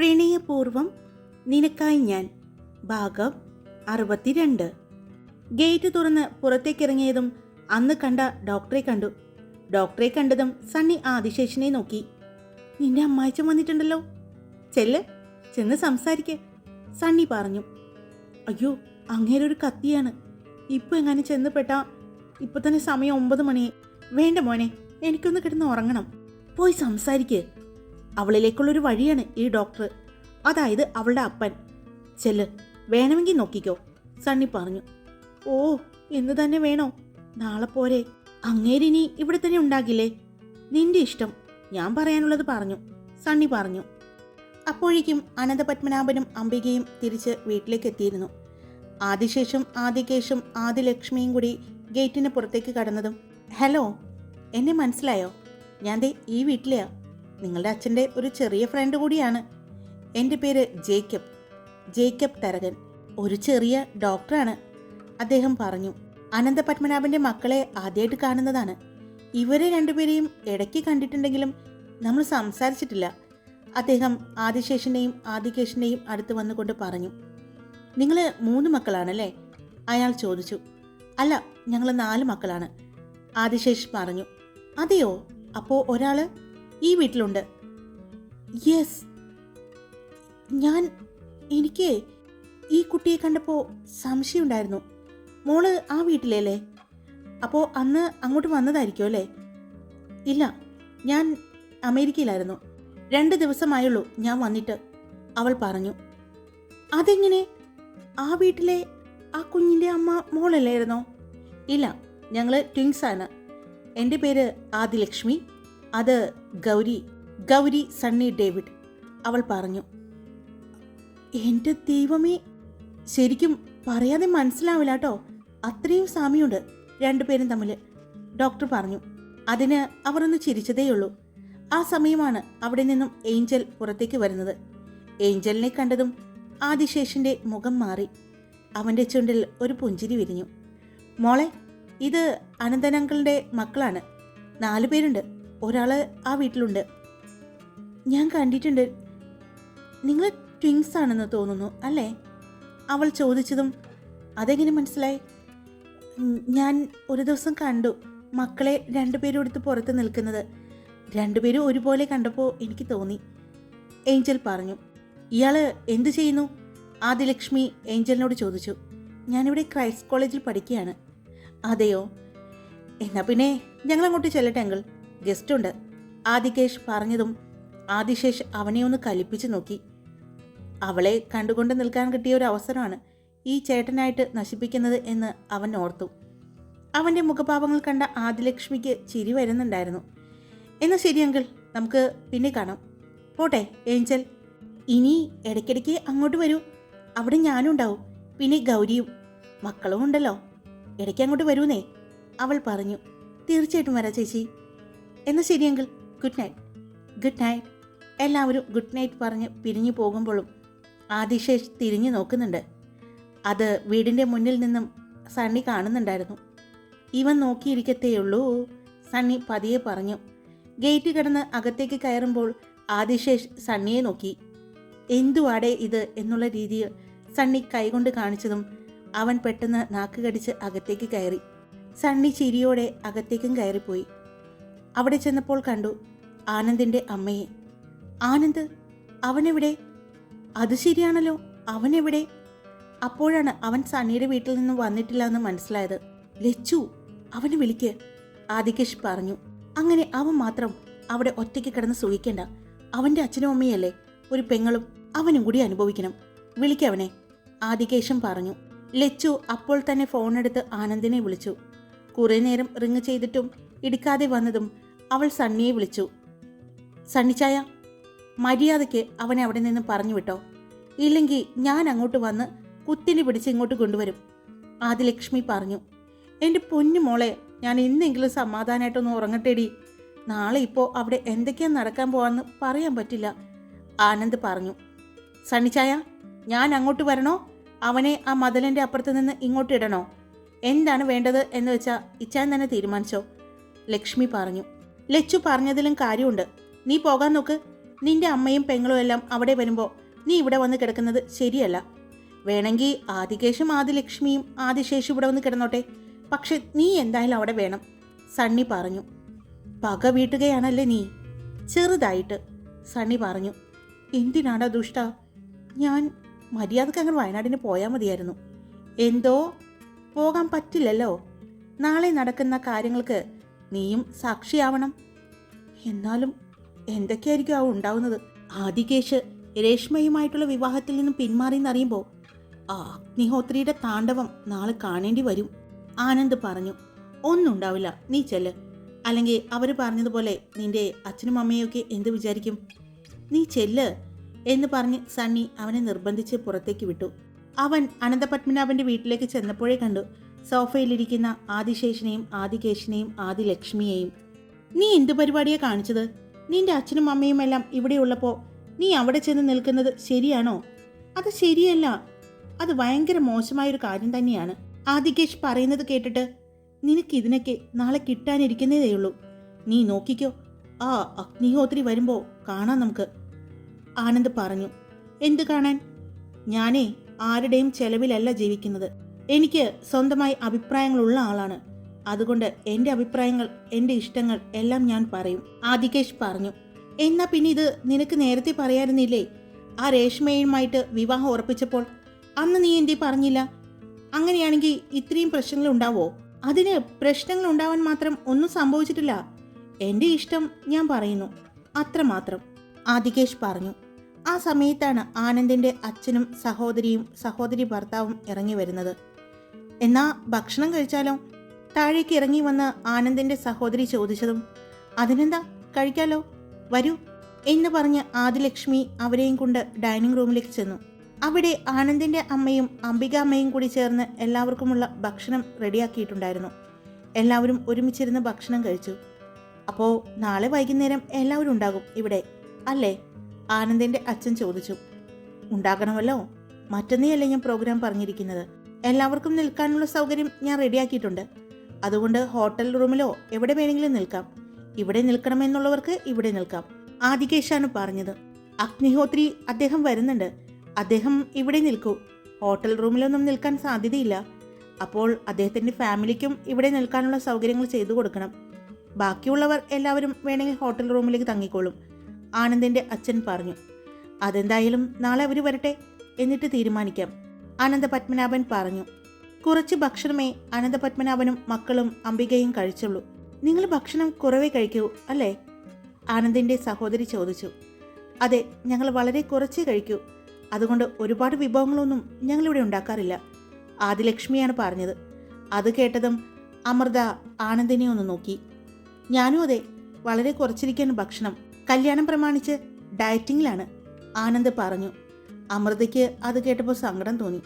പ്രണയപൂർവം നിനക്കായി ഞാൻ. ഭാഗം അറുപത്തിരണ്ട്. ഗേറ്റ് തുറന്ന് പുറത്തേക്കിറങ്ങിയതും അന്ന് കണ്ട ഡോക്ടറെ കണ്ടു. ഡോക്ടറെ കണ്ടതും സണ്ണി ആദിശേഷനെ നോക്കി. നിന്റെ അമ്മായിച്ചൻ വന്നിട്ടുണ്ടല്ലോ. ചെല്ല് ചെന്ന് സംസാരിക്ക സണ്ണി പറഞ്ഞു. അയ്യോ അങ്ങേരൊരു കത്തിയാണ്. ഇപ്പൊ എങ്ങനെ ചെന്ന് പെട്ടാ ഇപ്പൊ തന്നെ സമയം ഒമ്പത് മണിയെ വേണ്ട മോനെ എനിക്കൊന്ന് കിടന്ന് ഉറങ്ങണം. പോയി സംസാരിക്ക്. അവളിലേക്കുള്ളൊരു വഴിയാണ് ഈ ഡോക്ടർ. അതായത് അവളുടെ അപ്പൻ. ചെല്ല് വേണമെങ്കിൽ നോക്കിക്കോ സണ്ണി പറഞ്ഞു. ഓ ഇന്ന് തന്നെ വേണോ? നാളെ പോരെ. അങ്ങേരിനി ഇവിടെ തന്നെ ഉണ്ടാകില്ലേ? നിന്റെ ഇഷ്ടം ഞാൻ പറയാനുള്ളത് പറഞ്ഞു സണ്ണി പറഞ്ഞു. അപ്പോഴേക്കും അനന്തപത്മനാഭനും അംബികയും തിരിച്ച് വീട്ടിലേക്ക് എത്തിയിരുന്നു. ആദിശേഷം ആദികേശും ആദിലക്ഷ്മിയും കൂടി ഗേറ്റിന് പുറത്തേക്ക് കടന്നതും ഹലോ എന്നെ മനസ്സിലായോ? ഞാൻ ദേ ഈ വീട്ടിലെയാ. നിങ്ങളുടെ അച്ഛന്റെ ഒരു ചെറിയ ഫ്രണ്ട് കൂടിയാണ്. എന്റെ പേര് ജേക്കബ്. ജേക്കബ് തരകൻ ഒരു ചെറിയ ഡോക്ടറാണ് അദ്ദേഹം പറഞ്ഞു അനന്തപത്മനാഭന്റെ മക്കളെ ആദ്യമായിട്ട് കാണുന്നതാണ്. ഇവരെ രണ്ടുപേരെയും ഇടയ്ക്ക് കണ്ടിട്ടുണ്ടെങ്കിലും നമ്മൾ സംസാരിച്ചിട്ടില്ല. അദ്ദേഹം ആദിശേഷനെയും ആദികേശനെയും അടുത്ത് വന്നുകൊണ്ട് പറഞ്ഞു നിങ്ങൾ മൂന്ന് മക്കളാണല്ലേ? അയാൾ ചോദിച്ചു അല്ല ഞങ്ങൾ നാല് മക്കളാണ്. ആദിശേഷ് പറഞ്ഞു അതെയോ? അപ്പോൾ ഒരാൾ ഈ വീട്ടിലുണ്ട്. യെസ് ഞാൻ എനിക്ക് ഈ കുട്ടിയെ കണ്ടപ്പോൾ സംശയമുണ്ടായിരുന്നു. മോൾ ആ വീട്ടിലല്ലേ? അപ്പോൾ അന്ന് അങ്ങോട്ട് വന്നതായിരിക്കും അല്ലേ? ഇല്ല ഞാൻ അമേരിക്കയിലായിരുന്നു. രണ്ട് ദിവസമായുള്ളൂ ഞാൻ വന്നിട്ട് അവൾ പറഞ്ഞു. അതെങ്ങനെ? ആ വീട്ടിലെ ആ കുഞ്ഞിന്റെ അമ്മ മോളല്ലായിരുന്നോ? ഇല്ല ഞങ്ങൾ ആണ് എന്റെ പേര് ആദിലക്ഷ്മി. അത് ഗൗരി ഗൗരി സണ്ണി ഡേവിഡ്. അവൾ പറഞ്ഞു എന്റെ ദൈവമേ ശരിക്കും പറയാതെ മനസ്സിലാവില്ല കേട്ടോ. അത്രയും സാമ്യമുണ്ട് രണ്ടുപേരും തമ്മിൽ ഡോക്ടർ പറഞ്ഞു അതിന് അവർ ഒന്ന് ചിരിച്ചതേയുള്ളൂ. ആ സമയമാണ് അവിടെ നിന്നും ഏഞ്ചൽ പുറത്തേക്ക് വരുന്നത്. ഏഞ്ചലിനെ കണ്ടതും ആദിശേഷിന്റെ മുഖം മാറി. അവന്റെ ചുണ്ടിൽ ഒരു പുഞ്ചിരി വിരിഞ്ഞു. മോളെ ഇത് അനന്തനങ്കളുടെ മക്കളാണ്. നാലു പേരുണ്ട്. ഒരാൾ ആ വീട്ടിലുണ്ട്. ഞാൻ കണ്ടിട്ടുണ്ട്. നിങ്ങൾ ട്വിങ്സ് ആണെന്ന് തോന്നുന്നു അല്ലേ? അവൾ ചോദിച്ചതും അതെങ്ങനെ മനസ്സിലായി? ഞാൻ ഒരു ദിവസം കണ്ടു മക്കളെ രണ്ടുപേരും എടുത്ത് പുറത്ത് നിൽക്കുന്നത്. രണ്ടുപേരും ഒരുപോലെ കണ്ടപ്പോൾ എനിക്ക് തോന്നി. ഏഞ്ചൽ പറഞ്ഞു ഇയാൾ എന്തു ചെയ്യുന്നു? ആദിലക്ഷ്മി ഏഞ്ചലിനോട് ചോദിച്ചു ഞാനിവിടെ ക്രൈസ്റ്റ് കോളേജിൽ പഠിക്കുകയാണ്. അതെയോ? എന്നാൽ പിന്നെ ഞങ്ങളങ്ങോട്ട് ചെല്ലട്ടെ അങ്കിൾ. ഗസ്റ്റ് ഉണ്ട് ആദികേഷ് പറഞ്ഞതും ആദിശേഷ് അവനെ ഒന്ന് കലിപ്പിച്ചു നോക്കി. അവളെ കണ്ടുകൊണ്ട് നിൽക്കാൻ കിട്ടിയ ഒരു അവസരമാണ് ഈ ചേട്ടനായിട്ട് നശിപ്പിക്കുന്നത് എന്ന് അവൻ ഓർത്തു. അവന്റെ മുഖഭാവങ്ങൾ കണ്ട ആദിലക്ഷ്മിക്ക് ചിരി വരുന്നുണ്ടായിരുന്നു. എന്നാൽ ശരി അങ്കിൾ നമുക്ക് പിന്നെ കാണാം. പോട്ടെ ഏഞ്ചൽ. ഇനി ഇടയ്ക്കിടയ്ക്ക് അങ്ങോട്ട് വരൂ. അവിടെ ഞാനും ഉണ്ടാവും പിന്നെ ഗൗരിയും മക്കളും ഉണ്ടല്ലോ. ഇടയ്ക്ക് അങ്ങോട്ട് വരൂന്നേ അവൾ പറഞ്ഞു. തീർച്ചയായിട്ടും വരാം ചേച്ചി. എന്നാൽ ശരിയെങ്കിൽ? ഗുഡ് നൈറ്റ് ഗുഡ് നൈറ്റ് എല്ലാവരും ഗുഡ് നൈറ്റ് പറഞ്ഞ് പിരിഞ്ഞു പോകുമ്പോഴും ആദിശേഷ് തിരിഞ്ഞു നോക്കുന്നുണ്ട്. അത് വീടിന്റെ മുന്നിൽ നിന്നും സണ്ണി കാണുന്നുണ്ടായിരുന്നു. ഇവൻ നോക്കിയിരിക്കത്തേയുള്ളൂ. സണ്ണി പതിയെ പറഞ്ഞു. ഗേറ്റ് കിടന്ന് അകത്തേക്ക് കയറുമ്പോൾ ആദിശേഷ് സണ്ണിയെ നോക്കി. എന്തുവാടെ ഇത് എന്നുള്ള രീതിയിൽ സണ്ണി കൈകൊണ്ട് കാണിച്ചതും അവൻ പെട്ടെന്ന് നാക്ക് കടിച്ച് അകത്തേക്ക് കയറി. സണ്ണി ചിരിയോടെ അകത്തേക്കും കയറിപ്പോയി. അവിടെ ചെന്നപ്പോൾ കണ്ടു ആനന്ദിന്റെ അമ്മയെ. ആനന്ദ് അവനെവിടെ? അത് ശരിയാണല്ലോ അവനെവിടെ? അപ്പോഴാണ് അവൻ സണ്ണിയുടെ വീട്ടിൽ നിന്നും വന്നിട്ടില്ല എന്ന് മനസ്സിലായത്. ലച്ചു അവനെ വിളിക്ക് ആദികേഷ് പറഞ്ഞു. അങ്ങനെ അവൻ മാത്രം അവിടെ ഒറ്റയ്ക്ക് കിടന്ന് സുഖിക്കേണ്ട. അവന്റെ അച്ഛനും അമ്മയല്ലേ ഒരു പെങ്ങളും അവനും കൂടി അനുഭവിക്കണം. വിളിക്കവനെ ആദികേശം പറഞ്ഞു. ലച്ചു അപ്പോൾ തന്നെ ഫോണെടുത്ത് ആനന്ദിനെ വിളിച്ചു. കുറേ നേരം റിങ് ചെയ്തിട്ടും ഇടിക്കാതെ വന്നതും അവൾ സണ്ണിയെ വിളിച്ചു. സണ്ണിച്ചായ മര്യാദയ്ക്ക് അവനെ അവിടെ നിന്ന് പറഞ്ഞു വിട്ടോ. ഇല്ലെങ്കിൽ ഞാൻ അങ്ങോട്ട് വന്ന് കുത്തിനെ പിടിച്ച് ഇങ്ങോട്ട് കൊണ്ടുവരും ആദിലക്ഷ്മി പറഞ്ഞു. എന്റെ പൊന്നു മോളെ ഞാൻ ഇന്നെങ്കിലും സമാധാനമായിട്ടൊന്ന് ഉറങ്ങട്ടെടി. നാളെ ഇപ്പോൾ അവിടെ എന്തൊക്കെയാണ് നടക്കാൻ പോവാന്ന് പറയാൻ പറ്റില്ല ആനന്ദ് പറഞ്ഞു. സണ്ണിച്ചായ ഞാൻ അങ്ങോട്ട് വരണോ? അവനെ ആ മതിലിന്റെ അപ്പുറത്ത് നിന്ന് ഇങ്ങോട്ട് ഇടണോ? എന്താണ് വേണ്ടത് എന്ന് വെച്ചാൽ ഇച്ചാൻ തന്നെ തീരുമാനിച്ചോ? ലക്ഷ്മി പറഞ്ഞു. ലച്ചു പറഞ്ഞതിലും കാര്യമുണ്ട്. നീ പോകാൻ നോക്ക്. നിന്റെ അമ്മയും പെങ്ങളും എല്ലാം അവിടെ വരുമ്പോൾ നീ ഇവിടെ വന്ന് കിടക്കുന്നത് ശരിയല്ല. വേണമെങ്കിൽ ആദികേശും ആദിലക്ഷ്മിയും ആദിശേഷും ഇവിടെ വന്ന് കിടന്നോട്ടെ. പക്ഷെ നീ എന്തായാലും അവിടെ വേണം. സണ്ണി പറഞ്ഞു. പക വീട്ടുകയാണല്ലേ നീ? ചെറുതായിട്ട്. സണ്ണി പറഞ്ഞു. എന്തിനാടാ ദുഷ്ട? ഞാൻ മര്യാദയ്ക്ക് അങ്ങനെ വയനാടിന് പോയാൽ മതിയായിരുന്നു. എന്തോ? പോകാൻ പറ്റില്ലല്ലോ. നാളെ നടക്കുന്ന കാര്യങ്ങൾക്ക് നീയും സാക്ഷിയാവണം. എന്നാലും എന്തൊക്കെയായിരിക്കും ആ ഉണ്ടാവുന്നത്? ആദികേശ് രേഷ്മയുമായിട്ടുള്ള വിവാഹത്തിൽ നിന്നും പിന്മാറിയെന്നറിയുമ്പോൾ ആ അഗ്നിഹോത്രിയുടെ താണ്ഡവം നാളെ കാണേണ്ടി വരും. ആനന്ദ് പറഞ്ഞു ഒന്നുണ്ടാവില്ല നീ ചെല്ല്. അല്ലെങ്കിൽ അവർ പറഞ്ഞതുപോലെ നിന്റെ അച്ഛനും അമ്മയൊക്കെ എന്ത് വിചാരിക്കും? നീ ചെല്ല് എന്ന് പറഞ്ഞ് സണ്ണി അവനെ നിർബന്ധിച്ച് പുറത്തേക്ക് വിട്ടു. അവൻ അനന്തപത്മനാഭന്റെ വീട്ടിലേക്ക് ചെന്നപ്പോഴേ കണ്ടു സോഫയിലിരിക്കുന്ന ആദിശേഷനെയും ആദികേശിനെയും ആദിലക്ഷ്മിയെയും. നീ എന്തു പരിപാടിയാ കാണിച്ചത്? നിന്റെ അച്ഛനും അമ്മയും എല്ലാം ഇവിടെ ഇവിടെയുള്ളപ്പോൾ നീ അവിടെ ചെന്ന് നിൽക്കുന്നത് ശരിയാണോ? അത് ശരിയല്ല. അത് ഭയങ്കര മോശമായൊരു കാര്യം തന്നെയാണ്. ആദികേഷ് പറയുന്നത് കേട്ടിട്ട് നിനക്ക് ഇതിനൊക്കെ നാളെ കിട്ടാനിരിക്കുന്നതേയുള്ളൂ. നീ നോക്കിക്കോ. ആ അഗ്നിഹോത്രി വരുമ്പോൾ കാണാം നമുക്ക്. ആനന്ദ് പറഞ്ഞു എന്ത് കാണാൻ? ഞാനേ ആരുടെയും ചെലവിലല്ല ജീവിക്കുന്നത്. എനിക്ക് സ്വന്തമായി അഭിപ്രായങ്ങളുള്ള ആളാണ്. അതുകൊണ്ട് എന്റെ അഭിപ്രായങ്ങൾ എന്റെ ഇഷ്ടങ്ങൾ എല്ലാം ഞാൻ പറയും. ആദികേഷ് പറഞ്ഞു. എന്നാ പിന്നെ ഇത് നിനക്ക് നേരത്തെ പറയാറുന്നില്ലേ ആ രേഷ്മയുമായിട്ട് വിവാഹം ഉറപ്പിച്ചപ്പോൾ അന്ന് നീ എന്തേ പറഞ്ഞില്ല? അങ്ങനെയാണെങ്കിൽ ഇത്രയും പ്രശ്നങ്ങൾ ഉണ്ടാവോ? അതിന് പ്രശ്നങ്ങൾ ഉണ്ടാവാൻ മാത്രം ഒന്നും സംഭവിച്ചിട്ടില്ല. എന്റെ ഇഷ്ടം ഞാൻ പറയുന്നു. അത്രമാത്രം ആദികേഷ് പറഞ്ഞു. ആ സമയത്താണ് ആനന്ദിന്റെ അച്ഛനും സഹോദരിയും സഹോദരി ഭർത്താവും ഇറങ്ങി വരുന്നത്. എന്നാ ഭക്ഷണം കഴിച്ചാലോ? താഴേക്ക് ഇറങ്ങി വന്ന് ആനന്ദിന്റെ സഹോദരി ചോദിച്ചതും അതിനെന്താ? കഴിക്കാലോ? വരൂ എന്ന് പറഞ്ഞ് ആദിലക്ഷ്മി അവരെയും കൊണ്ട് ഡൈനിങ് റൂമിലേക്ക് ചെന്നു. അവിടെ ആനന്ദിന്റെ അമ്മയും അംബികാമ്മയും കൂടി ചേർന്ന് എല്ലാവർക്കുമുള്ള ഭക്ഷണം റെഡിയാക്കിയിട്ടുണ്ടായിരുന്നു. എല്ലാവരും ഒരുമിച്ചിരുന്ന് ഭക്ഷണം കഴിച്ചു. അപ്പോൾ നാളെ വൈകുന്നേരം എല്ലാവരും ഉണ്ടാകും ഇവിടെ അല്ലേ? ആനന്ദിന്റെ അച്ഛൻ ചോദിച്ചു. ഉണ്ടാകണമല്ലോ. മറ്റന്നേയല്ലേ ഞാൻ പ്രോഗ്രാം പറഞ്ഞിരിക്കുന്നത്? എല്ലാവർക്കും നിൽക്കാനുള്ള സൗകര്യം ഞാൻ റെഡിയാക്കിയിട്ടുണ്ട്. അതുകൊണ്ട് ഹോട്ടൽ റൂമിലോ എവിടെ വേണമെങ്കിലും നിൽക്കാം. ഇവിടെ നിൽക്കണമെന്നുള്ളവർക്ക് ഇവിടെ നിൽക്കാം. ആദികേശാണ് പറഞ്ഞത്. അഗ്നിഹോത്രി അദ്ദേഹം വരുന്നുണ്ട്. അദ്ദേഹം ഇവിടെ നിൽക്കൂ. ഹോട്ടൽ റൂമിലൊന്നും നിൽക്കാൻ സാധ്യതയില്ല. അപ്പോൾ അദ്ദേഹത്തിന്റെ ഫാമിലിക്കും ഇവിടെ നിൽക്കാനുള്ള സൗകര്യങ്ങൾ ചെയ്തു കൊടുക്കണം. ബാക്കിയുള്ളവർ എല്ലാവരും വേണമെങ്കിൽ ഹോട്ടൽ റൂമിലേക്ക് തങ്ങിക്കോളും. ആനന്ദിന്റെ അച്ഛൻ പറഞ്ഞു. അതെന്തായാലും നാളെ അവർ വരട്ടെ എന്നിട്ട് തീരുമാനിക്കാം. അനന്ത പത്മനാഭൻ പറഞ്ഞു. കുറച്ച് ഭക്ഷണമേ അനന്തപത്മനാഭനും മക്കളും അംബികയും കഴിച്ചുള്ളൂ. നിങ്ങൾ ഭക്ഷണം കുറവേ കഴിക്കൂ അല്ലേ? ആനന്ദിന്റെ സഹോദരി ചോദിച്ചു. അതെ ഞങ്ങൾ വളരെ കുറച്ചേ കഴിക്കൂ. അതുകൊണ്ട് ഒരുപാട് വിഭവങ്ങളൊന്നും ഞങ്ങളിവിടെ ഉണ്ടാക്കാറില്ല. ആദിലക്ഷ്മിയാണ് പറഞ്ഞത്. അത് കേട്ടതും അമൃത ആനന്ദിനെ ഒന്ന് നോക്കി. ഞാനും അതെ വളരെ കുറച്ചിരിക്കാൻ ഭക്ഷണം. കല്യാണം പ്രമാണിച്ച് ഡയറ്റിങ്ങിലാണ് ആനന്ദ് പറഞ്ഞു. അമൃതയ്ക്ക് അത് കേട്ടപ്പോൾ സങ്കടം തോന്നി.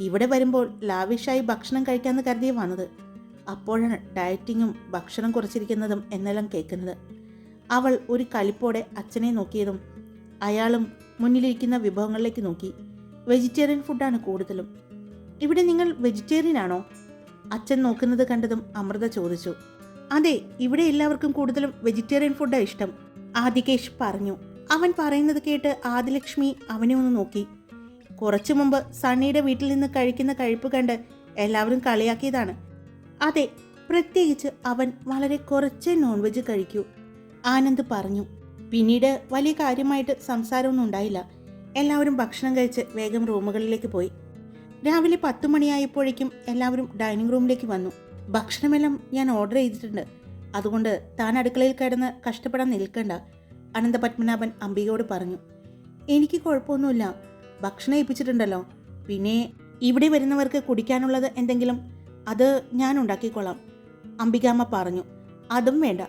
ഇവിടെ വരുമ്പോൾ ലാവിഷായി ഭക്ഷണം കഴിക്കാമെന്ന് കരുതിയ വന്നത്. അപ്പോഴാണ് ഡയറ്റിങ്ങും ഭക്ഷണം കുറച്ചിരിക്കുന്നതും എന്നെല്ലാം കേൾക്കുന്നത്. അവൾ ഒരു കലിപ്പോടെ അച്ഛനെ നോക്കിയതും അയാളും മുന്നിലിരിക്കുന്ന വിഭവങ്ങളിലേക്ക് നോക്കി. വെജിറ്റേറിയൻ ഫുഡാണ് കൂടുതലും. ഇവിടെ നിങ്ങൾ വെജിറ്റേറിയൻ ആണോ? അച്ഛൻ നോക്കുന്നത് കണ്ടതും അമൃത ചോദിച്ചു. അതെ ഇവിടെ എല്ലാവർക്കും കൂടുതലും വെജിറ്റേറിയൻ ഫുഡാണ് ഇഷ്ടം ആദികേഷ് പറഞ്ഞു. അവൻ പറയുന്നത് കേട്ട് ആദിലക്ഷ്മി അവനെ ഒന്ന് നോക്കി. കുറച്ചു മുമ്പ് സണ്ണിയുടെ വീട്ടിൽ നിന്ന് കഴിക്കുന്ന കഴിപ്പ് കണ്ട് എല്ലാവരും കളിയാക്കിയതാണ്. അതെ പ്രത്യേകിച്ച് അവൻ വളരെ കുറച്ച് നോൺ വെജ് കഴിക്കൂ. ആനന്ദ് പറഞ്ഞു. പിന്നീട് വലിയ കാര്യമായിട്ട് സംസാരമൊന്നും ഉണ്ടായില്ല. എല്ലാവരും ഭക്ഷണം കഴിച്ച് വേഗം റൂമുകളിലേക്ക് പോയി. രാവിലെ പത്തു മണിയായപ്പോഴേക്കും എല്ലാവരും ഡൈനിങ് റൂമിലേക്ക് വന്നു. ഭക്ഷണമെല്ലാം ഞാൻ ഓർഡർ ചെയ്തിട്ടുണ്ട്. അതുകൊണ്ട് താൻ അടുക്കളയിൽ കിടന്ന് കഷ്ടപ്പെടാൻ നിൽക്കണ്ട. അനന്ത പത്മനാഭൻ അംബികയോട് പറഞ്ഞു എനിക്ക് കുഴപ്പമൊന്നുമില്ല. ഭക്ഷണം ഏൽപ്പിച്ചിട്ടുണ്ടല്ലോ. പിന്നെ ഇവിടെ വരുന്നവർക്ക് കുടിക്കാനുള്ളത് എന്തെങ്കിലും അത് ഞാൻ ഉണ്ടാക്കിക്കൊള്ളാം അംബികാമ്മ പറഞ്ഞു അതും വേണ്ട.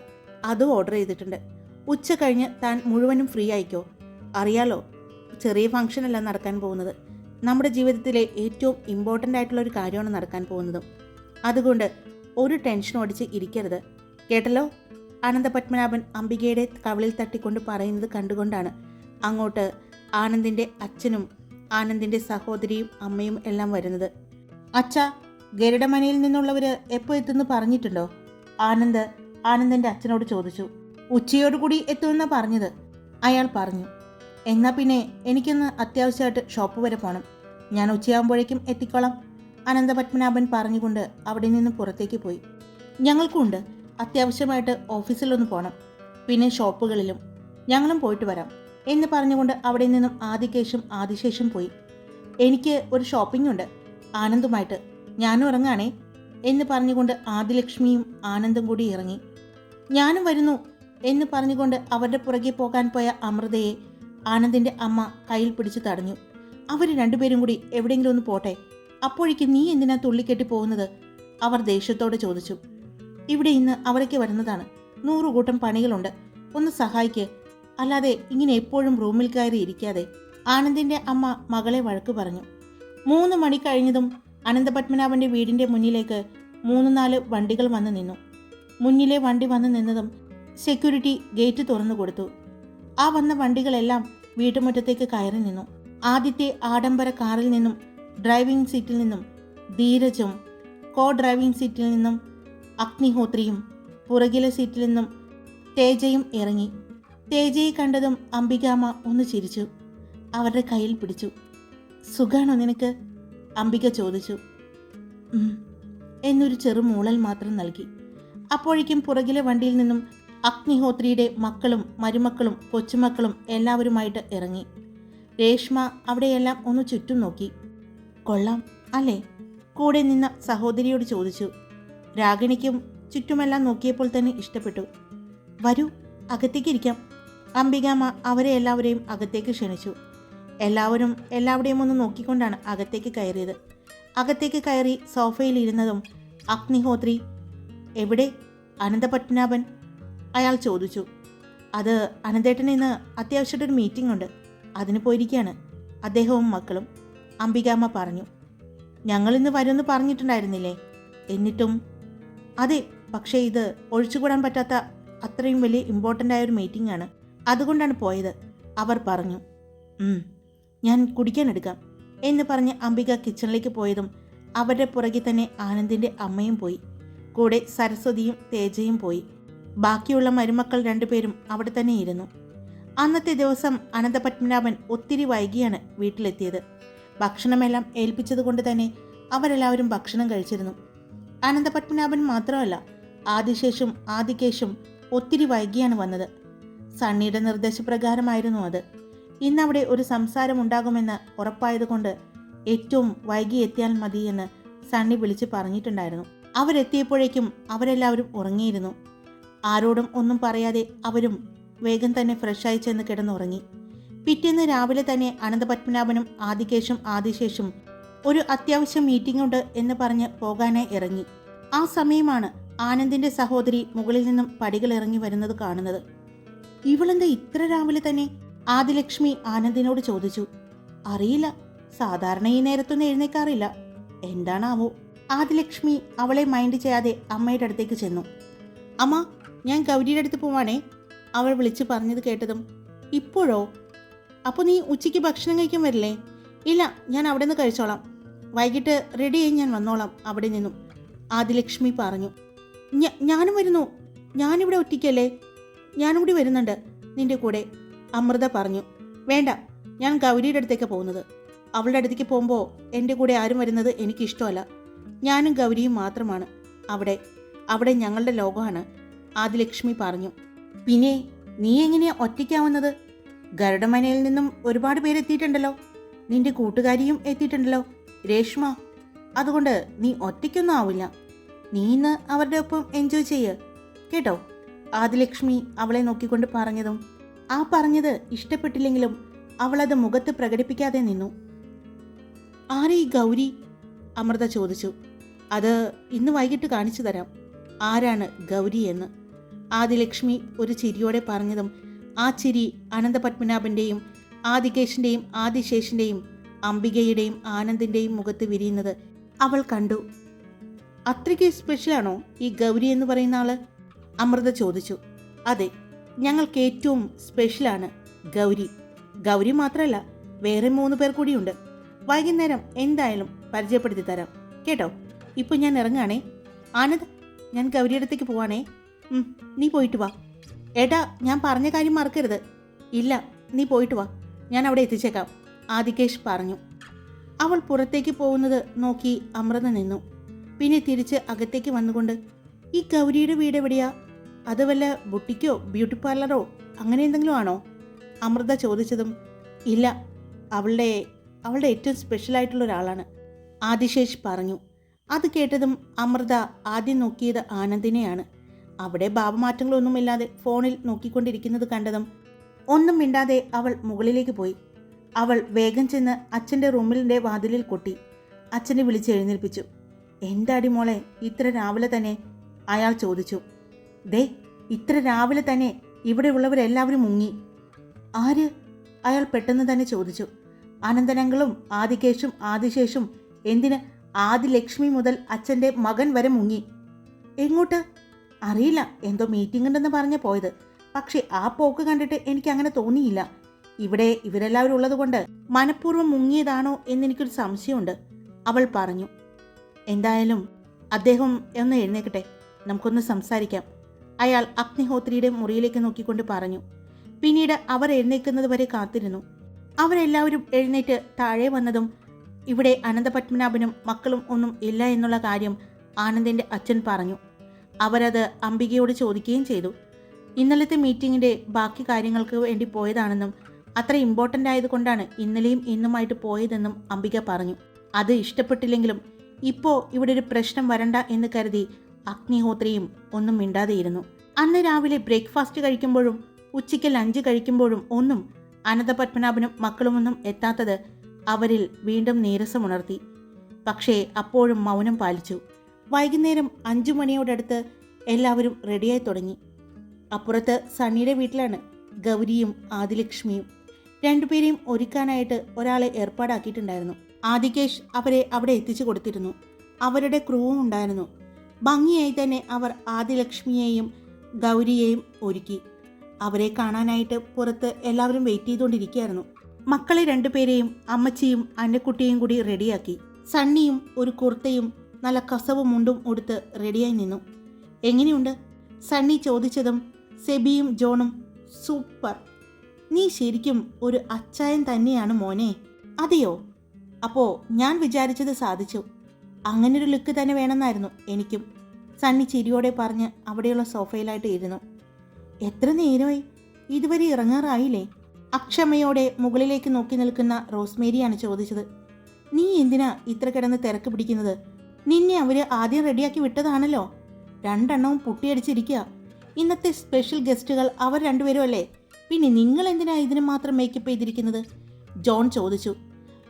അതും ഓർഡർ ചെയ്തിട്ടുണ്ട്. ഉച്ച കഴിഞ്ഞ് താൻ മുഴുവനും ഫ്രീ ആയിക്കോ. അറിയാലോ ചെറിയ ഫംഗ്ഷനല്ല നടക്കാൻ പോകുന്നത്. നമ്മുടെ ജീവിതത്തിലെ ഏറ്റവും ഇമ്പോർട്ടന്റ് ആയിട്ടുള്ള ഒരു കാര്യമാണ് നടക്കാൻ പോകുന്നതും. അതുകൊണ്ട് ഒരു ടെൻഷൻ ഓടിച്ച് ഇരിക്കരുത്. കേട്ടല്ലോ? ആനന്ദ പത്മനാഭൻ അംബികയുടെ കവിളിൽ തട്ടിക്കൊണ്ട് പറയുന്നത് കണ്ടുകൊണ്ടാണ്. അങ്ങോട്ട് ആനന്ദിന്റെ അച്ഛനും ആനന്ദിന്റെ സഹോദരിയും അമ്മയും എല്ലാം വരുന്നത്. അച്ഛ ഗരുഡമനയിൽ നിന്നുള്ളവര് എപ്പോൾ എത്തുന്നു പറഞ്ഞിട്ടുണ്ടോ? ആനന്ദ് ആനന്ദിന്റെ അച്ഛനോട് ചോദിച്ചു. ഉച്ചയോടുകൂടി എത്തുമെന്ന പറഞ്ഞത്? അയാൾ പറഞ്ഞു. എന്നാ പിന്നെ എനിക്കൊന്ന് അത്യാവശ്യമായിട്ട് ഷോപ്പ് വരെ പോകണം ഞാൻ ഉച്ചയാകുമ്പോഴേക്കും എത്തിക്കോളാം. അനന്തപത്മനാഭൻ പറഞ്ഞുകൊണ്ട് അവിടെ നിന്ന് പുറത്തേക്ക് പോയി. ഞങ്ങൾക്കുണ്ട്. അത്യാവശ്യമായിട്ട് ഓഫീസിലൊന്ന് പോകണം പിന്നെ ഷോപ്പുകളിലും. ഞങ്ങളും പോയിട്ട് വരാം. എന്ന് പറഞ്ഞുകൊണ്ട് അവിടെ നിന്നും ആദികേശും ആദിശേഷും പോയി. എനിക്ക് ഒരു ഷോപ്പിംഗ് ഉണ്ട് ആനന്ദുമായിട്ട്. ഞാനും ഇറങ്ങാണേ. എന്ന് പറഞ്ഞുകൊണ്ട് ആദിലക്ഷ്മിയും ആനന്ദും കൂടി ഇറങ്ങി. ഞാനും വരുന്നു. എന്ന് പറഞ്ഞുകൊണ്ട് അവരുടെ പുറകെ പോകാൻ പോയ അമൃതയെ ആനന്ദിന്റെ അമ്മ കയ്യിൽ പിടിച്ചു തടഞ്ഞു. അവർ രണ്ടുപേരും കൂടി എവിടെയെങ്കിലും ഒന്ന് പോട്ടെ. അപ്പോഴേക്ക് നീ എന്തിനാ തുള്ളിക്കെട്ടി പോകുന്നത്? അവർ ദേഷ്യത്തോടെ ചോദിച്ചു. ഇവിടെ ഇന്ന് അവിടേക്ക് വരുന്നതാണ്. നൂറുകൂട്ടം പണികളുണ്ട്. ഒന്ന് സഹായിക്ക്. അല്ലാതെ ഇങ്ങനെ എപ്പോഴും റൂമിൽ കയറി ഇരിക്കാതെ. ആനന്ദിന്റെ അമ്മ മകളെ വഴക്ക് പറഞ്ഞു. മൂന്ന് മണി കഴിഞ്ഞതും അനന്തപത്മനാഭന്റെ വീടിന്റെ മുന്നിലേക്ക് മൂന്ന് നാല് വണ്ടികൾ വന്നു നിന്നു. മുന്നിലെ വണ്ടി വന്നു നിന്നതും സെക്യൂരിറ്റി ഗേറ്റ് തുറന്നു കൊടുത്തു. ആ വന്ന വണ്ടികളെല്ലാം വീട്ടുമുറ്റത്തേക്ക് കയറി നിന്നു. ആദ്യത്തെ ആഡംബര കാറിൽ നിന്നും ഡ്രൈവിംഗ് സീറ്റിൽ നിന്നും ധീരജും കോ ഡ്രൈവിംഗ് സീറ്റിൽ നിന്നും അഗ്നിഹോത്രിയും പുറകിലെ സീറ്റിൽ നിന്നും തേജയും ഇറങ്ങി. തേജയെ കണ്ടതും അംബികാമ്മ ഒന്ന് ചിരിച്ചു. അവരുടെ കയ്യിൽ പിടിച്ചു. സുഖാണോ നിനക്ക്? അംബിക ചോദിച്ചു. എന്നൊരു ചെറു മൂളൽ മാത്രം നൽകി. അപ്പോഴേക്കും പുറകിലെ വണ്ടിയിൽ നിന്നും അഗ്നിഹോത്രിയുടെ മക്കളും മരുമക്കളും കൊച്ചുമക്കളും എല്ലാവരുമായിട്ട് ഇറങ്ങി. രേഷ്മ അവിടെയെല്ലാം ഒന്ന് ചുറ്റും നോക്കി. കൊള്ളാം അല്ലേ? കൂടെ നിന്ന സഹോദരിയോട് ചോദിച്ചു. രാഗിണിക്കും ചുറ്റുമെല്ലാം നോക്കിയപ്പോൾ തന്നെ ഇഷ്ടപ്പെട്ടു. വരൂ അകത്തേക്ക് ഇരിക്കാം. അംബികാമ്മ അവരെ എല്ലാവരെയും അകത്തേക്ക് ക്ഷണിച്ചു. എല്ലാവരും എല്ലാവരെയും ഒന്ന് നോക്കിക്കൊണ്ടാണ് അകത്തേക്ക് കയറിയത്. അകത്തേക്ക് കയറി സോഫയിൽ ഇരുന്നതും അഗ്നിഹോത്രി എവിടെ? അനന്തപത്മനാഭൻ? അയാൾ ചോദിച്ചു. അത് അനന്തേട്ടന് ഇന്ന് അത്യാവശ്യമായിട്ടൊരു മീറ്റിംഗ് ഉണ്ട്. അതിന് പോയിരിക്കുകയാണ്. അദ്ദേഹവും മക്കളും. അംബികാമ്മ പറഞ്ഞു. ഞങ്ങളിന്ന് വരുമെന്ന് പറഞ്ഞിട്ടുണ്ടായിരുന്നില്ലേ? എന്നിട്ടും അതെ പക്ഷേ ഇത് ഒഴിച്ചുകൂടാൻ പറ്റാത്ത അത്രയും വലിയ ഇമ്പോർട്ടന്റ് ആയ ഒരു മീറ്റിംഗ് ആണ്. അതുകൊണ്ടാണ് പോയത്. അവർ പറഞ്ഞു ഞാൻ കുടിക്കാൻ എടുക്കാം. എന്ന് പറഞ്ഞ് അംബിക കിച്ചണിലേക്ക് പോയതും അവരുടെ പുറകെ തന്നെ ആനന്ദിന്റെ അമ്മയും പോയി. കൂടെ സരസ്വതിയും തേജയും പോയി. ബാക്കിയുള്ള മരുമക്കൾ രണ്ടുപേരും അവിടെ തന്നെ ഇരുന്നു. അന്നത്തെ ദിവസം അനന്തപത്മനാഭൻ ഒത്തിരി വൈകിയാണ് വീട്ടിലെത്തിയത്. ഭക്ഷണമെല്ലാം ഏൽപ്പിച്ചതുകൊണ്ട് തന്നെ അവരെല്ലാവരും ഭക്ഷണം കഴിച്ചിരുന്നു. അനന്തപത്മനാഭൻ മാത്രമല്ല ആദിശേഷും ആദികേശും ഒത്തിരി വൈകിയാണ് വന്നത്. സണ്ണിയുടെ നിർദ്ദേശപ്രകാരമായിരുന്നു അത്. ഇന്നവിടെ ഒരു സംസാരം ഉണ്ടാകുമെന്ന് ഉറപ്പായതുകൊണ്ട് ഏറ്റവും വൈകി എത്തിയാൽ മതി എന്ന് സണ്ണി വിളിച്ച് പറഞ്ഞിട്ടുണ്ടായിരുന്നു. അവരെത്തിയപ്പോഴേക്കും അവരെല്ലാവരും ഉറങ്ങിയിരുന്നു. ആരോടും ഒന്നും പറയാതെ അവരും വേഗം തന്നെ ഫ്രഷായി ചെന്ന് കിടന്നുറങ്ങി. പിറ്റേന്ന് രാവിലെ തന്നെ അനന്തപത്മനാഭനും ആദികേശും ആദിശേഷും ഒരു അത്യാവശ്യം മീറ്റിംഗ് ഉണ്ട് എന്ന് പറഞ്ഞ് പോകാനായി ഇറങ്ങി. ആ സമയമാണ് ആനന്ദിന്റെ സഹോദരി മുകളിൽ നിന്നും പടികൾ ഇറങ്ങി വരുന്നത് കാണുന്നത്. ഇവളെന്താ ഇത്ര രാവിലെ തന്നെ? ആദിലക്ഷ്മി ആനന്ദിനോട് ചോദിച്ചു. അറിയില്ല. സാധാരണ ഈ നേരത്തൊന്നും എഴുന്നേക്കാറില്ല. എന്താണാവോ? ആദിലക്ഷ്മി അവളെ മൈൻഡ് ചെയ്യാതെ അമ്മയുടെ അടുത്തേക്ക് ചെന്നു. അമ്മ ഞാൻ ഗൗരിയുടെ അടുത്ത് പോവാണേ. അവൾ വിളിച്ചു പറഞ്ഞത് കേട്ടതും ഇപ്പോഴോ? അപ്പോൾ നീ ഉച്ചയ്ക്ക് ഭക്ഷണം കഴിക്കാൻ വരില്ലേ? ഇല്ല ഞാൻ അവിടെ നിന്ന് കഴിച്ചോളാം. വൈകിട്ട് റെഡി ആയി ഞാൻ വന്നോളാം. അവിടെ നിന്നും. ആദിലക്ഷ്മി പറഞ്ഞു ഞാനും വരുന്നു. ഞാനിവിടെ ഒറ്റയ്ക്കല്ലേ? ഞാനും കൂടി വരുന്നുണ്ട്. നിന്റെ കൂടെ അമൃത പറഞ്ഞു. വേണ്ട ഞാൻ ഗൗരിയുടെ അടുത്തേക്ക് പോകുന്നത്. അവളുടെ അടുത്തേക്ക് പോകുമ്പോൾ എന്റെ കൂടെ ആരും വരുന്നത് എനിക്കിഷ്ടമല്ല. ഞാനും ഗൗരിയും മാത്രമാണ് അവിടെ. അവിടെ ഞങ്ങളുടെ ലോകമാണ് ആദിലക്ഷ്മി പറഞ്ഞു. പിന്നെ നീ എങ്ങനെയാ ഒറ്റയ്ക്കാവുന്നത് ഗരുഡമനയിൽ നിന്നും ഒരുപാട് പേരെത്തിയിട്ടുണ്ടല്ലോ നിന്റെ കൂട്ടുകാരിയും എത്തിയിട്ടുണ്ടല്ലോ. രേഷ്മ അതുകൊണ്ട് നീ ഒറ്റയ്ക്കൊന്നും ആവില്ല. നീ ഇന്ന് അവരുടെ ഒപ്പം എൻജോയ് ചെയ്യ്. കേട്ടോ? ആദിലക്ഷ്മി അവളെ നോക്കിക്കൊണ്ട് പറഞ്ഞതും ആ പറഞ്ഞത് ഇഷ്ടപ്പെട്ടില്ലെങ്കിലും അവളത് മുഖത്ത് പ്രകടിപ്പിക്കാതെ നിന്നു. ആരെ ഈ ഗൗരി? അമൃത ചോദിച്ചു. അത് ഇന്ന് വൈകിട്ട് കാണിച്ചു തരാം. ആരാണ് ഗൗരി എന്ന്? ആദിലക്ഷ്മി ഒരു ചിരിയോടെ പറഞ്ഞതും ആ ചിരി അനന്തപത്മനാഭന്റെയും ആദികേഷിന്റെയും ആദിശേഷിന്റെയും അംബികയുടെയും ആനന്ദിന്റെയും മുഖത്ത് വിരിയുന്നത് അവൾ കണ്ടു. അത്രയ്ക്ക് സ്പെഷ്യലാണോ ഈ ഗൗരി എന്ന് പറയുന്ന ആൾ? അമൃത ചോദിച്ചു. അതെ ഞങ്ങൾക്ക് ഏറ്റവും സ്പെഷ്യലാണ് ഗൗരി. ഗൗരി മാത്രമല്ല വേറെ മൂന്ന് പേർ കൂടിയുണ്ട്. വൈകുന്നേരം എന്തായാലും പരിചയപ്പെടുത്തി തരാം. കേട്ടോ? ഇപ്പോൾ ഞാൻ ഇറങ്ങാണേ ആനന്ദ് ഞാൻ ഗൗരിയുടെ അടുത്തേക്ക് പോവാണേ. നീ പോയിട്ട് വാ. എടാ ഞാൻ പറഞ്ഞ കാര്യം മറക്കരുത്. ഇല്ല നീ പോയിട്ട് വാ. ഞാൻ അവിടെ എത്തിച്ചേക്കാം. ആദികേഷ് പറഞ്ഞു. അവൾ പുറത്തേക്ക് പോകുന്നത് നോക്കി അമൃത നിന്നു. പിന്നെ തിരിച്ച് അകത്തേക്ക് വന്നുകൊണ്ട് ഈ ഗൗരിയുടെ വീട് എവിടെയാ? അത് വല്ല ബുട്ടിക്കോ ബ്യൂട്ടി പാർലറോ അങ്ങനെ എന്തെങ്കിലും ആണോ? അമൃത ചോദിച്ചതും ഇല്ല അവളുടെ അവളുടെ ഏറ്റവും സ്പെഷ്യലായിട്ടുള്ള ഒരാളാണ്. ആദിശേഷ് പറഞ്ഞു. അത് കേട്ടതും അമൃത ആദ്യം നോക്കിയത് ആനന്ദിനെയാണ്. അവിടെ ഭാവമാറ്റങ്ങളൊന്നുമില്ലാതെ ഫോണിൽ നോക്കിക്കൊണ്ടിരിക്കുന്നത് കണ്ടതും ഒന്നും മിണ്ടാതെ അവൾ മുകളിലേക്ക് പോയി. അവൾ വേഗം ചെന്ന് അച്ഛന്റെ റൂമിന്റെ വാതിലിൽ കൊട്ടി. അച്ഛനെ വിളിച്ച് എഴുന്നേൽപ്പിച്ചു. എന്താടി മോളെ ഇത്ര രാവിലെ തന്നെ അയാൾ ചോദിച്ചു. ദേ ഇത്ര രാവിലെ തന്നെ ഇവിടെയുള്ളവരെല്ലാവരും മുങ്ങി. ആര്? അയാൾ പെട്ടെന്ന് തന്നെ ചോദിച്ചു. അനന്തനങ്ങളും ആദികേഷും ആദിശേഷും എന്തിന് ആദിലക്ഷ്മി മുതൽ അച്ഛന്റെ മകൻ വരെ മുങ്ങി? എങ്ങോട്ട്? അറിയില്ല എന്തോ മീറ്റിംഗ് ഉണ്ടെന്ന് പറഞ്ഞ പോയത്. പക്ഷേ ആ പോക്ക് കണ്ടിട്ട് എനിക്ക് അങ്ങനെ തോന്നിയില്ല. ഇവിടെ ഇവരെല്ലാവരും ഉള്ളതുകൊണ്ട് മനഃപൂർവം മുങ്ങിയതാണോ എന്നെനിക്കൊരു സംശയമുണ്ട്. അവൾ പറഞ്ഞു എന്തായാലും അദ്ദേഹം ഒന്ന് എഴുന്നേക്കട്ടെ നമുക്കൊന്ന് സംസാരിക്കാം. അയാൾ അഗ്നിഹോത്രിയുടെ മുറിയിലേക്ക് നോക്കിക്കൊണ്ട് പറഞ്ഞു. പിന്നീട് അവർ എഴുന്നേൽക്കുന്നത് വരെ കാത്തിരുന്നു. അവരെല്ലാവരും എഴുന്നേറ്റ് താഴെ വന്നതും ഇവിടെ അനന്തപത്മനാഭനും മക്കളും ഒന്നും ഇല്ല എന്നുള്ള കാര്യം ആനന്ദിന്റെ അച്ഛൻ പറഞ്ഞു. അവരത് അംബികയോട് ചോദിക്കുകയും ചെയ്തു. ഇന്നലത്തെ മീറ്റിങ്ങിന്റെ ബാക്കി കാര്യങ്ങൾക്ക് വേണ്ടി പോയതാണെന്നും അത്ര ഇമ്പോർട്ടന്റ് ആയതുകൊണ്ടാണ് ഇന്നലെയും ഇന്നുമായിട്ട് പോയതെന്നും അംബിക പറഞ്ഞു. അത് ഇഷ്ടപ്പെട്ടില്ലെങ്കിലും ഇപ്പോൾ ഇവിടെ ഒരു പ്രശ്നം വരണ്ട എന്ന് കരുതി അഗ്നിഹോത്രിയും ഒന്നും മിണ്ടാതെയിരുന്നു. അന്ന് രാവിലെ ബ്രേക്ക്ഫാസ്റ്റ് കഴിക്കുമ്പോഴും ഉച്ചയ്ക്ക് ലഞ്ച് കഴിക്കുമ്പോഴും ഒന്നും അനന്തപത്മനാഭനും മക്കളുമൊന്നും എത്താത്തത് അവരിൽ വീണ്ടും നീരസമുണർത്തി. പക്ഷേ അപ്പോഴും മൗനം പാലിച്ചു. വൈകുന്നേരം അഞ്ചു മണിയോടടുത്ത് എല്ലാവരും റെഡിയായി തുടങ്ങി. അപ്പുറത്ത് സണ്ണിയുടെ വീട്ടിലാണ് ഗൗരിയും ആദിലക്ഷ്മിയും. രണ്ടുപേരെയും ഒരുക്കാനായിട്ട് ഒരാളെ ഏർപ്പാടാക്കിയിട്ടുണ്ടായിരുന്നു. ആദികേഷ് അവരെ അവിടെ എത്തിച്ചു കൊടുത്തിരുന്നു. അവരുടെ ക്രൂവും ഉണ്ടായിരുന്നു. ഭംഗിയായി തന്നെ അവർ ആദിലക്ഷ്മിയെയും ഗൗരിയെയും ഒരുക്കി. അവരെ കാണാനായിട്ട് പുറത്ത് എല്ലാവരും വെയിറ്റ് ചെയ്തുകൊണ്ടിരിക്കുകയായിരുന്നു. മക്കളെ രണ്ടുപേരെയും അമ്മച്ചിയും അന്നക്കുട്ടിയും കൂടി റെഡിയാക്കി. സണ്ണിയും ഒരു കുർത്തയും നല്ല കസവും മുണ്ടും ഉടുത്ത് റെഡിയായി നിന്നു. എങ്ങനെയുണ്ട്? സണ്ണി ചോദിച്ചതും സെബിയും ജോണും സൂപ്പർ. നീ ശരിക്കും ഒരു അച്ചായൻ തന്നെയാണ് മോനെ. അതെയോ? അപ്പോ ഞാൻ വിചാരിച്ചത് സാധിച്ചു. അങ്ങനൊരു ലുക്ക് തന്നെ വേണമെന്നായിരുന്നു എനിക്കും. സണ്ണി ചിരിയോടെ പറഞ്ഞ് അവിടെയുള്ള സോഫയിലായിട്ട് ഇരുന്നു. എത്ര നേരമായി? ഇതുവരെ ഇറങ്ങാറായില്ലേ? അക്ഷമയോടെ മുകളിലേക്ക് നോക്കി നിൽക്കുന്ന റോസ്മേരിയാണ് ചോദിച്ചത്. നീ എന്തിനാ ഇത്ര കിടന്ന് തിരക്ക് പിടിക്കുന്നത്? നിന്നെ അവർ ആദ്യം റെഡിയാക്കി വിട്ടതാണല്ലോ. രണ്ടെണ്ണവും പൊട്ടിയടിച്ചിരിക്കുക ഇന്നത്തെ സ്പെഷ്യൽ ഗസ്റ്റുകൾ അവർ രണ്ടുപേരും അല്ലേ? പിന്നെ നിങ്ങൾ എന്തിനാ ഇതിന് മാത്രം മേക്കപ്പ് ചെയ്തിരിക്കുന്നത്? ജോൺ ചോദിച്ചു.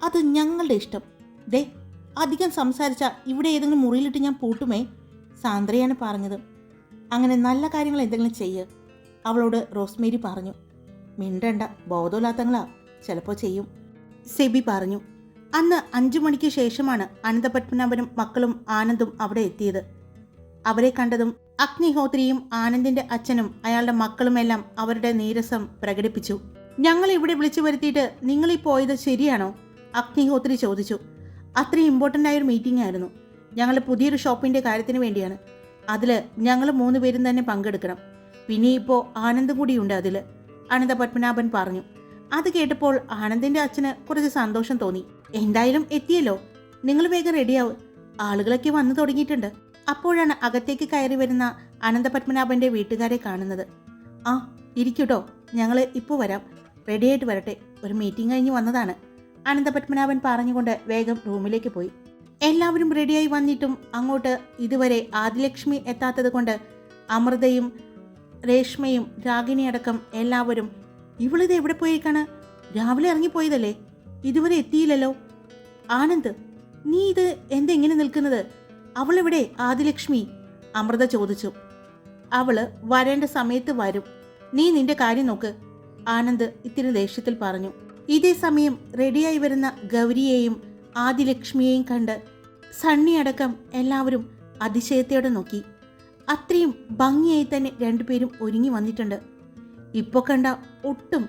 അത് ഞങ്ങളുടെ ഇഷ്ടം. ദേ അധികം സംസാരിച്ച ഇവിടെ ഏതെങ്കിലും മുറിയിലിട്ട് ഞാൻ പൂട്ടുമേ? സാന്ദ്രയാണ് പറഞ്ഞത്. അങ്ങനെ നല്ല കാര്യങ്ങൾ എന്തെങ്കിലും ചെയ്യ് അവളോട് റോസ്മേരി പറഞ്ഞു. മിണ്ടണ്ട ബോധമില്ലാത്തങ്ങളാ ചിലപ്പോൾ ചെയ്യും. സെബി പറഞ്ഞു. അന്ന് അഞ്ചു മണിക്ക് ശേഷമാണ് അനന്തപത്മനാഭനും മക്കളും ആനന്ദും അവിടെ എത്തിയത്. അവരെ കണ്ടതും അഗ്നിഹോത്രിയും ആനന്ദിന്റെ അച്ഛനും അയാളുടെ മക്കളുമെല്ലാം അവരുടെ നീരസം പ്രകടിപ്പിച്ചു. ഞങ്ങൾ ഇവിടെ വിളിച്ചു വരുത്തിയിട്ട് ഈ പോയത് ശരിയാണോ? അഗ്നിഹോത്രി ചോദിച്ചു. അത്രയും ഇമ്പോർട്ടന്റ് ആയൊരു മീറ്റിംഗ് ആയിരുന്നു. ഞങ്ങൾ പുതിയൊരു ഷോപ്പിന്റെ കാര്യത്തിന് വേണ്ടിയാണ്. അതിൽ ഞങ്ങൾ മൂന്ന് പേരും തന്നെ പങ്കെടുക്കണം. പിന്നെ ഇപ്പോൾ ആനന്ദം കൂടിയുണ്ട് അതിൽ അനന്ത പത്മനാഭൻ പറഞ്ഞു. അത് കേട്ടപ്പോൾ ആനന്ദിന്റെ അച്ഛന് കുറച്ച് സന്തോഷം തോന്നി. എന്തായാലും എത്തിയല്ലോ. നിങ്ങൾ വേഗം റെഡിയാവും ആളുകളൊക്കെ വന്നു തുടങ്ങിയിട്ടുണ്ട്. അപ്പോഴാണ് അകത്തേക്ക് കയറി വരുന്ന അനന്തപത്മനാഭന്റെ വീട്ടുകാരെ കാണുന്നത്. ആ ഇരിക്കൂട്ടോ. ഞങ്ങൾ ഇപ്പോൾ വരാം. റെഡിയായിട്ട് വരട്ടെ. ഒരു മീറ്റിംഗ് കഴിഞ്ഞ് വന്നതാണ്. അനന്തപത്മനാഭൻ പറഞ്ഞുകൊണ്ട് വേഗം റൂമിലേക്ക് പോയി. എല്ലാവരും റെഡിയായി വന്നിട്ടും അങ്ങോട്ട് ഇതുവരെ ആദിലക്ഷ്മി എത്താത്തത് കൊണ്ട് അമൃതയും രേഷ്മയും രാഗിണി അടക്കം എല്ലാവരും ഇവളിത് എവിടെ പോയേക്കാണ് രാവിലെ ഇറങ്ങിപ്പോയതല്ലേ? ഇതുവരെ എത്തിയില്ലല്ലോ. ആനന്ദ് നീ ഇത് എന്തെങ്ങനെ നിൽക്കുന്നത്? അവളെവിടെ ആദിലക്ഷ്മി? അമൃത ചോദിച്ചു. അവൾ വരേണ്ട സമയത്ത് വരും. നീ നിന്റെ കാര്യം നോക്ക്. ആനന്ദ് ഇത്തിരി ദേഷ്യത്തിൽ പറഞ്ഞു. ഇതേ സമയം റെഡിയായി വരുന്ന ഗൗരിയെയും ആദിലക്ഷ്മിയെയും കണ്ട് സണ്ണി അടക്കം എല്ലാവരും അതിശയത്തോടെ നോക്കി. അത്രയും ഭംഗിയായി തന്നെ രണ്ടുപേരും ഒരുങ്ങി വന്നിട്ടുണ്ട്. ഇപ്പോൾ കണ്ട ഒട്ടും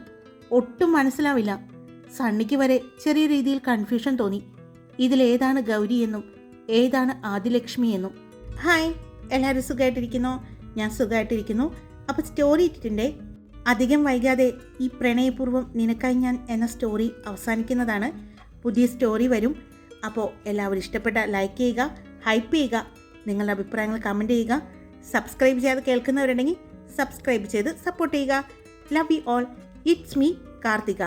ഒട്ടും മനസ്സിലാവില്ല. സണ്ണിക്ക് വരെ ചെറിയ രീതിയിൽ കൺഫ്യൂഷൻ തോന്നി. ഇതിലേതാണ് ഗൗരി എന്നും ഏതാണ് ആദിലക്ഷ്മി എന്നും. ഹായ് എല്ലാവരും സുഖമായിട്ടിരിക്കുന്നു ഞാൻ സുഖമായിട്ടിരിക്കുന്നു അപ്പോൾ സ്റ്റോറി ഇട്ടിട്ടുണ്ടേ. അധികം വൈകാതെ ഈ പ്രണയപൂർവം നിനക്കായി ഞാൻ എന്ന സ്റ്റോറി അവസാനിക്കുന്നതാണ്. പുതിയ സ്റ്റോറി വരും. അപ്പോൾ എല്ലാവരും ഇഷ്ടപ്പെട്ട ലൈക്ക് ചെയ്യുക ഹൈപ്പ് ചെയ്യുക നിങ്ങളുടെ അഭിപ്രായങ്ങൾ കമന്റ് ചെയ്യുക. സബ്സ്ക്രൈബ് ചെയ്യാതെ കേൾക്കുന്നവരുണ്ടെങ്കിൽ സബ്സ്ക്രൈബ് ചെയ്ത് സപ്പോർട്ട് ചെയ്യുക. Love you all it's me Karthika.